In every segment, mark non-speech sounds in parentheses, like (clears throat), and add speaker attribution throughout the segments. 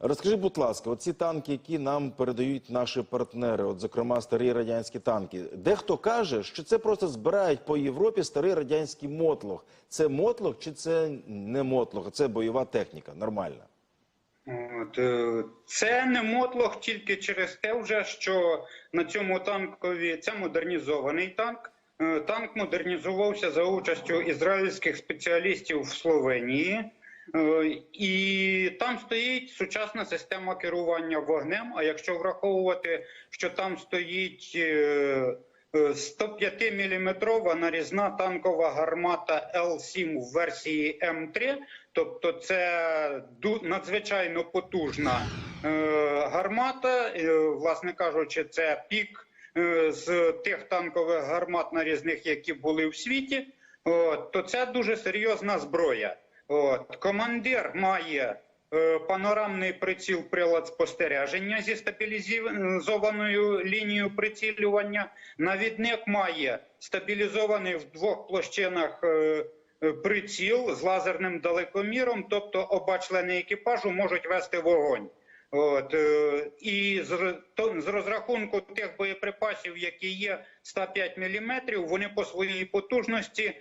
Speaker 1: Розкажи, будь ласка, оці танки, які нам передають наші партнери, от зокрема старі радянські танки. Дехто каже, що це просто збирають по Європі старий радянський мотлох. Це мотлох чи це не мотлох? Це бойова техніка, нормальна.
Speaker 2: От, е, це не мотлох тільки через те, вже, що на цьому танкові це модернізований танк. Е, Танк модернізувався за участю ізраїльських спеціалістів в Словенії. Е, І там стоїть сучасна система керування вогнем. А якщо враховувати, що там стоїть е, е, 105 мм нарізна танкова гармата Л-7 в версії М3, тобто це надзвичайно потужна е, гармата, е, власне кажучи, це пік е, з тих танкових гармат нарізних, які були в світі, то це дуже серйозна зброя. От, командир має е, панорамний приціл прилад спостереження зі стабілізованою лінією прицілювання. Навідник має стабілізований в двох площинах е, е, приціл з лазерним далекоміром, тобто оба члени екіпажу можуть вести вогонь. От, е, і з, то- з розрахунку тих боєприпасів, які є 105 мм, вони по своїй потужності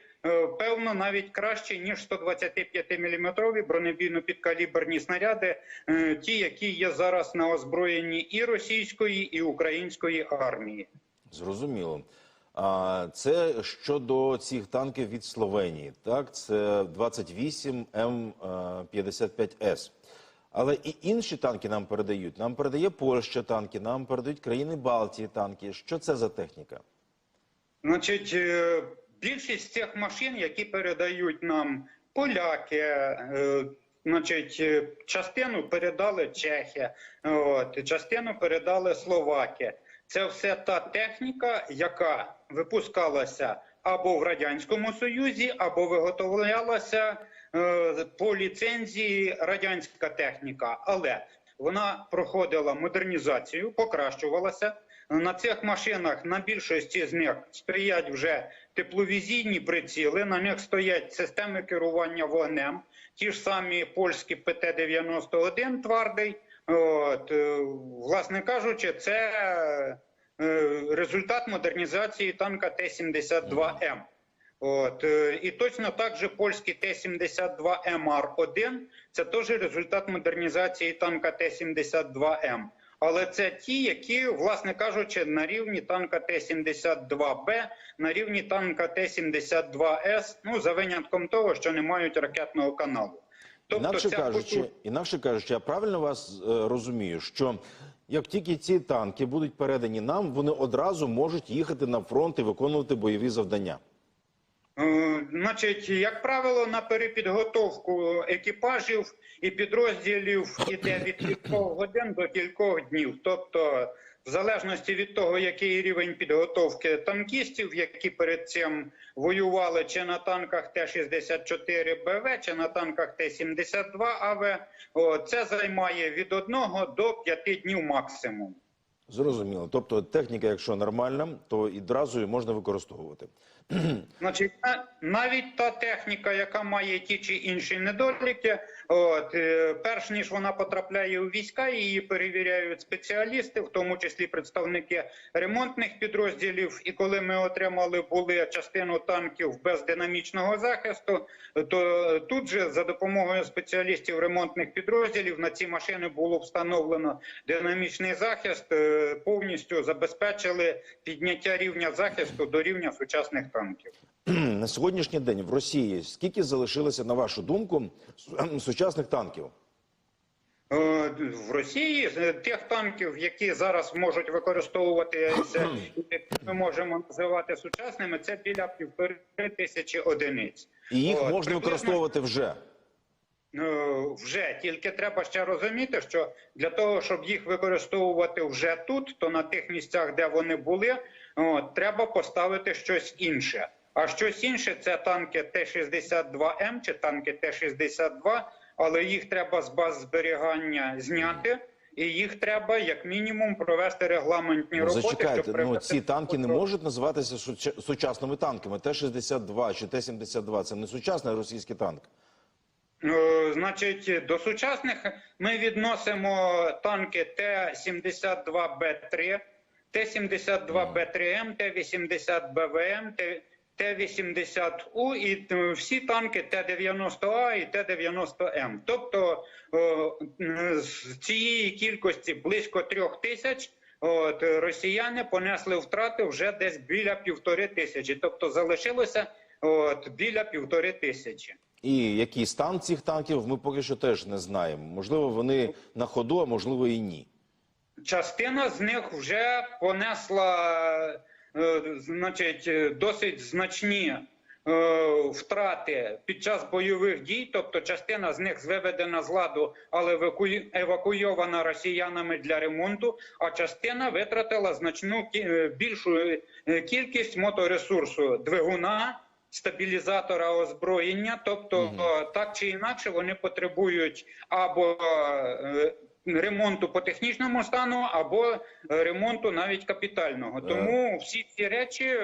Speaker 2: певно навіть краще, ніж 125 мм бронебійно-підкаліберні снаряди, е, ті, які є зараз на озброєнні і російської, і української армії.
Speaker 1: Зрозуміло. А це щодо цих танків від Словенії. Так, це 28 М55С. Але і інші танки нам передають. Нам передає Польща танки, нам передають країни Балтії танки. Що це за техніка?
Speaker 2: Значить, е, більшість цих машин, які передають нам поляки, е, значить, е, частину передали чехи, от, частину передали словаки. Це все та техніка, яка випускалася або в Радянському Союзі, або виготовлялася е, по ліцензії радянська техніка. Але вона проходила модернізацію, покращувалася. На цих машинах на більшості з них стоять вже тепловізійні приціли. На них стоять системи керування вогнем, ті ж самі польські ПТ-91 твердий. От, е, власне кажучи, це е, результат модернізації танка Т-72М. От, е, і точно так же польський Т-72МР-1 це теж результат модернізації танка Т-72М. Але це ті, які, власне кажучи, на рівні танка Т-72Б, на рівні танка Т-72С, ну за винятком того, що не мають ракетного каналу.
Speaker 1: інакше
Speaker 2: Тобто ця
Speaker 1: кажучи, інакше кажучи, я правильно вас е, розумію, що як тільки ці танки будуть передані нам, вони одразу можуть їхати на фронт і виконувати бойові завдання.
Speaker 2: Е, Значить, як правило, на перепідготовку екіпажів і підрозділів іде від кількох годин до кількох днів. Тобто, в залежності від того, який рівень підготовки танкістів, які перед цим воювали чи на танках Т-64 БВ, чи на танках Т-72 АВ, це займає від одного до п'яти днів максимум.
Speaker 1: Зрозуміло. Тобто техніка, якщо нормальна, то одразу її можна використовувати. (clears throat)
Speaker 2: Значить, навіть та техніка, яка має ті чи інші недоліки, от е, перш ніж вона потрапляє у війська, її перевіряють спеціалісти, в тому числі представники ремонтних підрозділів. І коли ми отримали були частину танків без динамічного захисту, то тут же за допомогою спеціалістів ремонтних підрозділів на ці машини було встановлено динамічний захист, е, повністю забезпечили підняття рівня захисту до рівня сучасних танків. (clears throat)
Speaker 1: На сьогоднішній день в Росії скільки залишилося, на вашу думку, сучасних танків?
Speaker 2: Е, В Росії з тих танків, які зараз можуть використовуватися, які (clears throat) ми можемо називати сучасними, це біля півтори тисячі одиниць.
Speaker 1: І їх
Speaker 2: От,
Speaker 1: можна використовувати вже.
Speaker 2: Е, Вже тільки треба ще розуміти, що для того, щоб їх використовувати вже тут, то на тих місцях, де вони були, от, треба поставити щось інше. А щось інше це танки Т-62М чи танки Т-62, але їх треба з баз зберігання зняти, і їх треба як мінімум провести регламентні
Speaker 1: Ну,
Speaker 2: роботи.
Speaker 1: зачекайте,
Speaker 2: щоб
Speaker 1: ну ці танки не можуть називатися сучасними танками. Т-62 чи Т-72 – це не сучасний російський танк.
Speaker 2: Е, Значить, до сучасних ми відносимо танки Т-72Б3, Т-72Б3М, Т-80БВМ, Т- Т-80У і всі танки Т-90А і Т-90М. Тобто е, з цієї кількості близько трьох тисяч от, росіяни понесли втрати вже десь біля півтори тисячі. Тобто залишилося от, біля півтори тисячі.
Speaker 1: І який стан цих танків, ми поки що теж не знаємо. Можливо, вони на ходу, а можливо і ні.
Speaker 2: Частина з них вже понесла е, значить, е, досить значні е, втрати під час бойових дій. Тобто, частина з них виведена з ладу, але евакуйована росіянами для ремонту. А частина витратила значну більшу кількість моторесурсу двигуна. Стабілізатора озброєння, тобто е, так чи інакше вони потребують або е, ремонту по технічному стану, або е, ремонту навіть капітального. Тому всі ці речі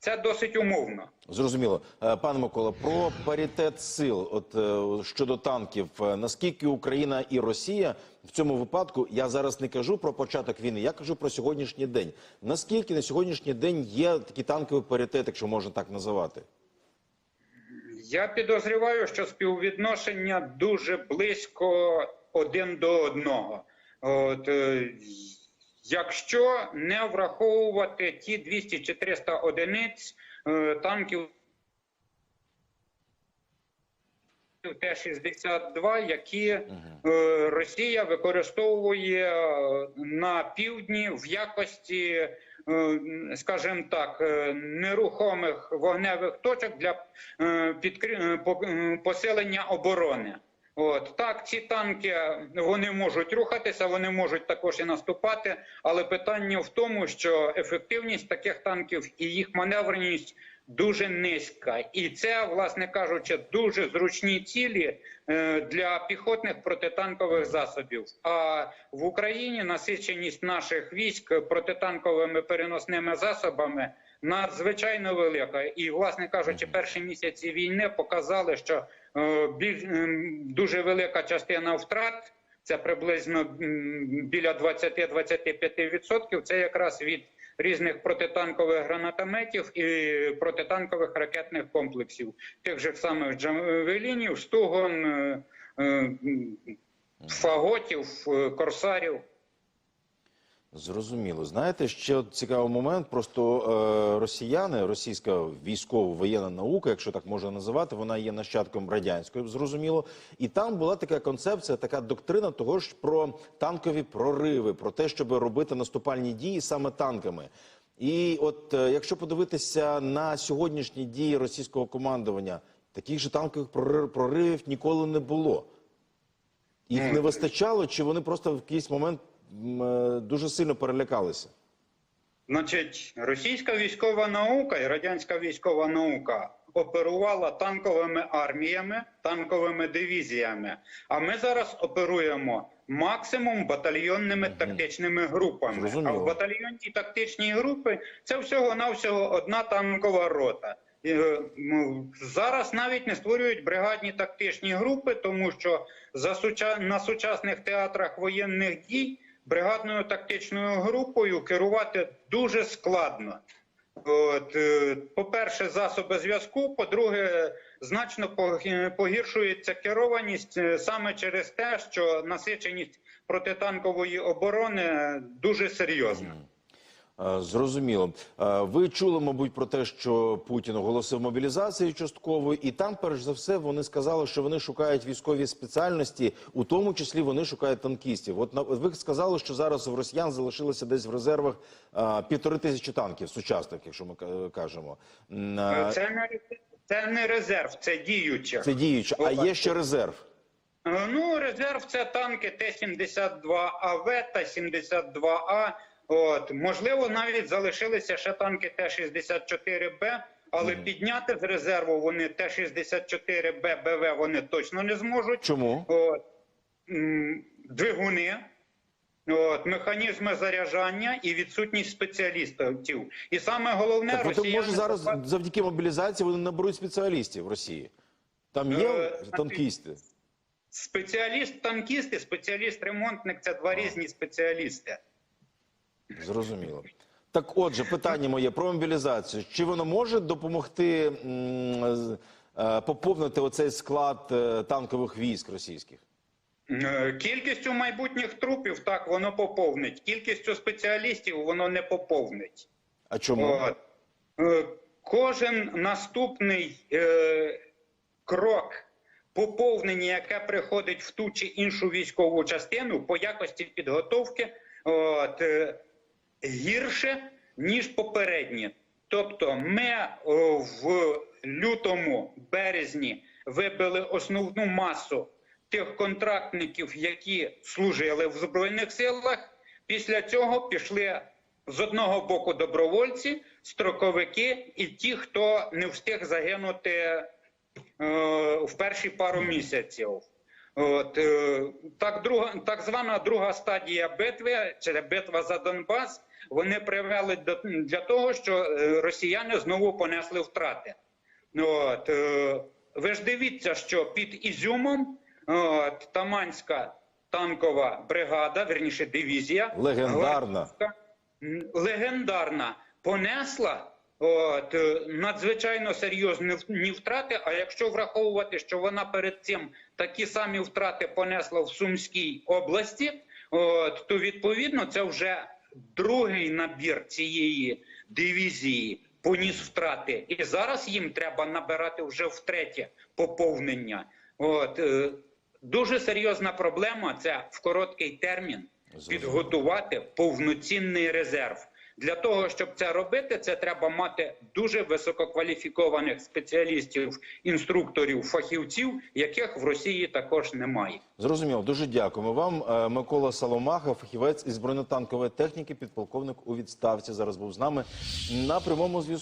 Speaker 2: це досить умовно.
Speaker 1: Зрозуміло, Е, пане Микола, про паритет сил. От е, щодо танків, е, наскільки Україна і Росія в цьому випадку, я зараз не кажу про початок війни, я кажу про сьогоднішній день. Наскільки на сьогоднішній день є такий танковий паритет, якщо можна так називати?
Speaker 2: Я підозріваю, що співвідношення дуже близько один до одного. От, якщо не враховувати ті 200 чи 300 одиниць е, танків Т-62, які е, Росія використовує е, на півдні в якості, скажімо так, нерухомих вогневих точок для е, посилення оборони. От так, ці танки вони можуть рухатися, вони можуть також і наступати. Але питання в тому, що ефективність таких танків і їх маневреність дуже низька, і це, власне кажучи, дуже зручні цілі е, для піхотних протитанкових засобів. А в Україні насиченість наших військ протитанковими переносними засобами надзвичайно велика. І, власне кажучи, перші місяці війни показали, що е, дуже велика частина втрат. Це приблизно біля 20-25%. Це якраз від різних протитанкових гранатометів і протитанкових ракетних комплексів, тих же самих джавелінів, стугон, е, е, фаготів, е, корсарів.
Speaker 1: Зрозуміло. Знаєте, ще цікавий момент. Просто е, росіяни, російська військово-воєнна наука, якщо так можна називати, вона є нащадком радянської, зрозуміло. І там була така концепція, така доктрина того ж про танкові прориви, про те, щоб робити наступальні дії саме танками. І от е, якщо подивитися на сьогоднішні дії російського командування, таких же танкових прорив- проривів ніколи не було. Їх не вистачало, чи вони просто в якийсь момент дуже сильно перелякалися?
Speaker 2: Значить, російська військова наука і радянська військова наука оперувала танковими арміями, танковими дивізіями. А ми зараз оперуємо максимум батальйонними тактичними групами.
Speaker 1: Зрозуміло.
Speaker 2: А в батальйонній тактичній групи це всього-навсього одна танкова рота. І, е, Зараз навіть не створюють бригадні тактичні групи, тому що за суча... на сучасних театрах воєнних дій бригадною тактичною групою керувати дуже складно. От, е, по-перше, засоби зв'язку. По-друге, значно погіршується керованість е, саме через те, що насиченість протитанкової оборони дуже серйозна.
Speaker 1: Е, Зрозуміло. Е, Ви чули, мабуть, про те, що Путін оголосив мобілізацію часткову, і там, перш за все, вони сказали, що вони шукають військові спеціальності, у тому числі вони шукають танкістів. От ви сказали, що зараз в росіян залишилося десь в резервах е, півтори тисячі танків сучасних, якщо ми ка- кажемо.
Speaker 2: Це не це не резерв, це діюча.
Speaker 1: Це діюче, а є ще резерв.
Speaker 2: Ну, резерв це танки Т-72АВ та 72А. От можливо, навіть залишилися ще танки Т-64Б, але підняти з резерву вони Т-64Б БВ вони точно не зможуть.
Speaker 1: Чому?
Speaker 2: От, двигуни, от, механізми заряджання і відсутність спеціалістів. І саме головне,
Speaker 1: Так,
Speaker 2: росіяни
Speaker 1: може зараз завдяки мобілізації вони наберуть спеціалістів в Росії. Там є
Speaker 2: Е,
Speaker 1: танкісти.
Speaker 2: Спеціаліст-танкіст і спеціаліст-ремонтник це два різні спеціалісти.
Speaker 1: Зрозуміло. Так, отже, питання моє про мобілізацію. Чи воно може допомогти м, е, поповнити оцей склад е, танкових військ російських?
Speaker 2: Е, Кількістю майбутніх трупів так воно поповнить. Кількістю спеціалістів воно не поповнить.
Speaker 1: А чому?
Speaker 2: От. Е, Кожен наступний е, крок поповнення, яке приходить в ту чи іншу військову частину по якості підготовки, от, е, гірше, ніж попередні. Тобто, ми в лютому, березні вибили основну масу тих контрактників, які служили в Збройних силах. Після цього пішли з одного боку добровольці, строковики і ті, хто не встиг загинути е, в перші пару місяців. От, е, так, друга, так звана друга стадія битви, чи битва за Донбас, вони привели до, для того, що е, росіяни знову понесли втрати. От, е, ви ж дивіться, що під Ізюмом от, Таманська танкова бригада, верніше дивізія,
Speaker 1: Легендарна.
Speaker 2: легендарна, понесла от, е, надзвичайно серйозні втрати. А якщо враховувати, що вона перед цим такі самі втрати понесла в Сумській області, от, то відповідно це вже другий набір цієї дивізії поніс втрати. І зараз їм треба набирати вже втретє поповнення. От, е, дуже серйозна проблема це в короткий термін підготувати повноцінний резерв. Для того, щоб це робити, це треба мати дуже висококваліфікованих спеціалістів, інструкторів, фахівців, яких в Росії також немає.
Speaker 1: Зрозуміло. Дуже дякуємо вам. Е, Микола Соломаха, фахівець із бронетанкової техніки, підполковник у відставці. Зараз був з нами на прямому зв'язку.